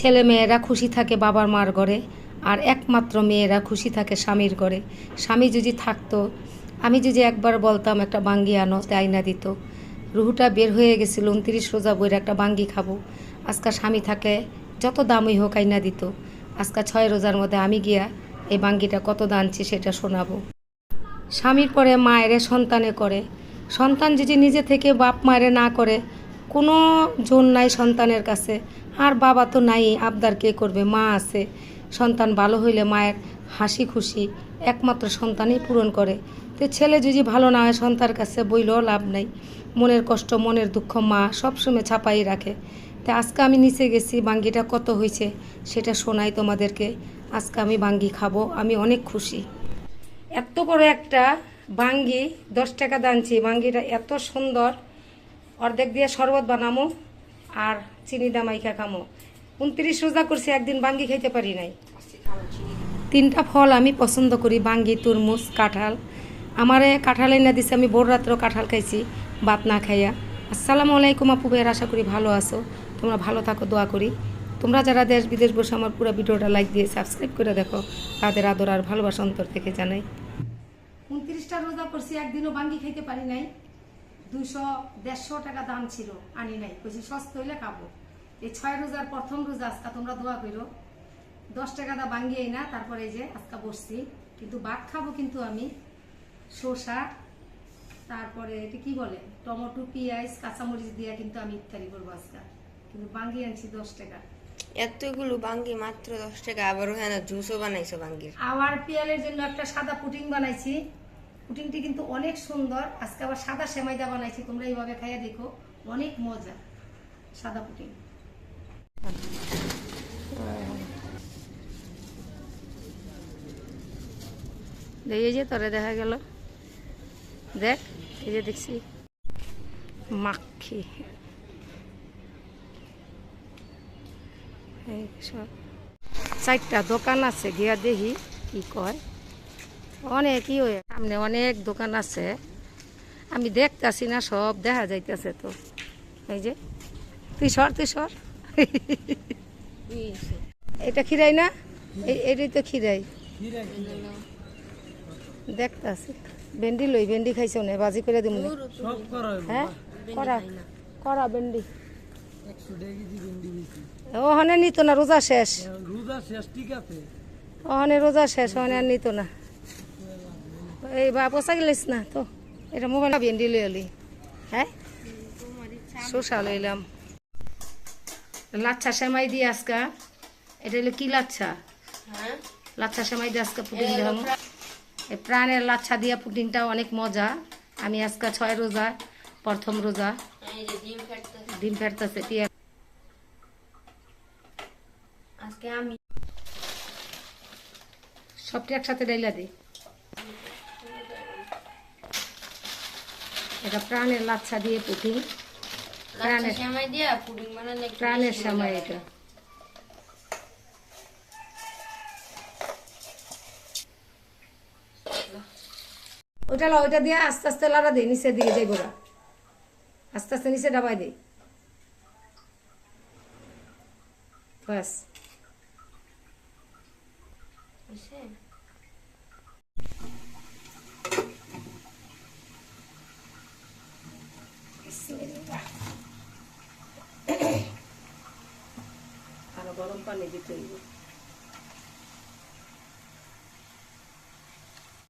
ছেলে মেয়েরা খুশি থাকে বাবার মার ঘরে, আর একমাত্র মেয়েরা খুশি থাকে স্বামীর ঘরে। স্বামী যদি থাকতো, আমি যদি একবার বলতাম, একটা বাঙ্গি আনো তাই আইনা দিত। রুহুটা বের হয়ে গেছিল, উনত্রিশ রোজা বইয়ের একটা বাঙ্গি খাব। আজকা স্বামী থাকলে যত দামই হোক আইনা দিত। আজকা ছয় রোজার মধ্যে আমি গিয়া এই বাঙ্গিটা কত দানছি সেটা শোনাবো। স্বামীর পরে মায়েরে সন্তানে করে। সন্তান যদি নিজে থেকে বাপ মায়েরে না করে কোনো জোর নাই সন্তানের কাছে। আর বাবা তো নাই, আবদার কে করবে? মা আছে। সন্তান ভালো হইলে মায়ের হাসি খুশি, একমাত্র সন্তানই পূরণ করে। তো ছেলে যদি ভালো না হয় সন্তানের কাছে বইলেও লাভ নাই। মনের কষ্ট, মনের দুঃখ মা সবসময় ছাপাই রাখে। তা আজকে আমি নিচে গেছি, বাঙ্গিটা কত হয়েছে সেটা শোনাই তোমাদেরকে। আজকে আমি বাঙ্গি খাব, আমি অনেক খুশি। এত বড় একটা বাঙ্গি, দশ টাকা দানছি বাঙ্গিটা এত সুন্দর। অর্ধেক দিয়ে শরবত বানামো আর চিনি দামাইকা খামো। উনত্রিশ রোজা করছি, একদিন বাঙ্গি খাইতে পারি নাই। তিনটা ফল আমি পছন্দ করি, বাঙ্গি, তরমুজ, কাঁঠাল। আমারে কাঁঠাল এনে দিছে, আমি ভোর রাত্রেও কাঁঠাল খাইছি, ভাত না খাইয়া। আসসালামু আলাইকুম আপু ভাইয়ের, আশা করি ভালো আছো। তোমরা ভালো থাকো, দোয়া করি। তোমরা যারা দেশ বিদেশ বসে আমার পুরো ভিডিওটা লাইক দিয়ে সাবস্ক্রাইব করে দেখো, তাদের আদর আর ভালোবাসা অন্তর থেকে জানাই। উনত্রিশটা রোজা করছি, একদিনও বাঙ্গি খাইতে পারি নাই। দুইশো দেড়শো টাকা দাম ছিল আনি নাই। কইছি সস্তা হইলে খাব। এই ছয় রোজার প্রথম রোজা আজকা তোমরা দোয়া করো দশ টাকা দা বাঙ্গিয়ে না তারপরে এই যে আজকা বসছি। কিন্তু ভাত খাব কিন্তু আমি। শসা তারপরে এটা কি বলে? টমেটো পেঁয়াজ কাঁচামরিচ দিয়ে কিন্তু আমি ইফতারি করব আজকা। কিন্তু বাঙ্গি আনছি দশ টাকা। এতগুলো বাঙ্গি মাত্র দশ টাকা আবার ওখানে জুসও বানাইছো বাঙ্গির আবার পিয়ালের জন্য একটা সাদা পুটিং বানাইছি। পুটিংটি কিন্তু অনেক সুন্দর। আজকে আবার সাদা সেমাইদা বানাইছি, তোমরা এইভাবে খাইয়া দেখো, অনেক মজা, সাদা পুটিং এই যে তোরে দেখা গেল। দেখ, এই যে দেখছি। মাখি। সব। চারটা দোকান আছে, গিয়া দেখি কি কয়। অনেকই ওই সামনে অনেক দোকান আছে। আমি দেখতাছি না সব দেখা যাইতেছে তো। এই যে তুই সর তুই সর। এটা খিরাই না? এই- এটাই তো খিরাই দেখতাছি। ভেন্ডি লই ভেন্ডি খাইছে না বাজি করে দিব হ্যাঁ? করা করা ভেন্ডি। ওখানে নিত না রোজা শেষ। রোজা শেষ ঠিক আছে। ওখানে রোজা শেষ ওখানে আর নিত না। এই বা পোষা গেলিস না তো। এটা মোবাইল ভেন্ডি লই এলি হ্যাঁ? শসা লইলাম লাচ্ছা সেমাই দিয়ে আজকা। এটা হলো কি লাচ্ছা? হ্যাঁ। লাচ্ছা সেমাই দিয়ে আজকে পুডিং দিলাম এই প্রাণের লাচ্ছা দিয়া পুডিংটা অনেক মজা। আমি আজকা ছয় রোজা প্রথম রোজা। ডিম ফেরতেছে টিয়া আজকে আমি সবটি একসাথে ডাইলা দিই এটা প্রাণের লাচ্ছা দিয়ে পুটিং। প্রাণের সেমাই দিয়া পুডিং বানালে প্রাণের সময় এটা। ওটা ওইটা দিয়ে আস্তে আস্তে লাড়া দিই নিচে দিয়ে যাই গোড়া। আস্তে আস্তে নিচে ডাবাই দিই ব্যাস হইছে? আরও গরম পানি দিতে হইব।